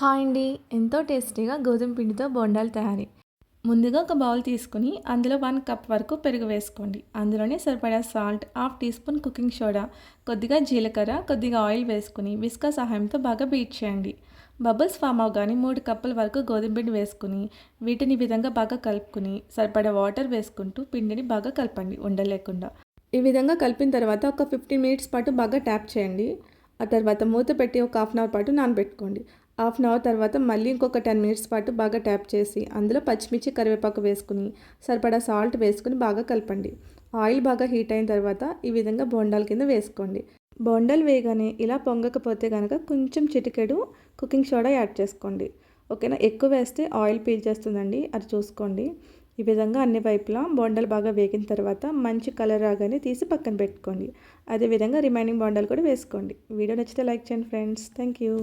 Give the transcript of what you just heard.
Hi అండి. ఎంతో టేస్టీగా గోధుమ పిండితో బొండాలు తయారీ. ముందుగా ఒక బౌల్ తీసుకుని అందులో వన్ కప్ వరకు పెరుగు వేసుకోండి. అందులోనే సరిపడా salt half teaspoon cooking soda కొద్దిగా జీలకర్ర కొద్దిగా ఆయిల్ వేసుకుని విస్కా సహాయంతో బాగా బీట్ చేయండి. బబుల్స్ ఫామ్ అవగానే మూడు కప్పుల వరకు గోధుమ పిండి వేసుకుని వీటిని విధంగా బాగా కలుపుకుని సరిపడా వాటర్ వేసుకుంటూ పిండిని బాగా కలపండి ఉండలేకుండా. ఈ విధంగా కలిపిన తర్వాత ఒక ఫిఫ్టీన్ మినిట్స్ పాటు బాగా ట్యాప్ చేయండి. ఆ తర్వాత మూత పెట్టి ఒక హాఫ్ అన్ అవర్ పాటు నానబెట్టుకోండి. హాఫ్ అన్ అవర్ తర్వాత మళ్ళీ ఇంకొక టెన్ మినిట్స్ పాటు బాగా ట్యాప్ చేసి అందులో పచ్చిమిర్చి కరివేపాకు వేసుకుని సరిపడా సాల్ట్ వేసుకుని బాగా కలపండి. ఆయిల్ బాగా హీట్ అయిన తర్వాత ఈ విధంగా బోండాల కింద వేసుకోండి. బోండాలు వేయగానే ఇలా పొంగకపోతే కనుక కొంచెం చిటికెడు కుకింగ్ సోడా యాడ్ చేసుకోండి. ఓకేనా? ఎక్కువ వేస్తే ఆయిల్ పీల్ చేస్తుందండి అది చూసుకోండి. ఈ విధంగా అన్ని వైపులా బోండాలు బాగా వేగిన తర్వాత మంచి కలర్ రాగానే తీసి పక్కన పెట్టుకోండి. అదేవిధంగా రిమైనింగ్ బోండాలు కూడా వేసుకోండి. వీడియో నచ్చితే లైక్ చేయండి ఫ్రెండ్స్. Thank you.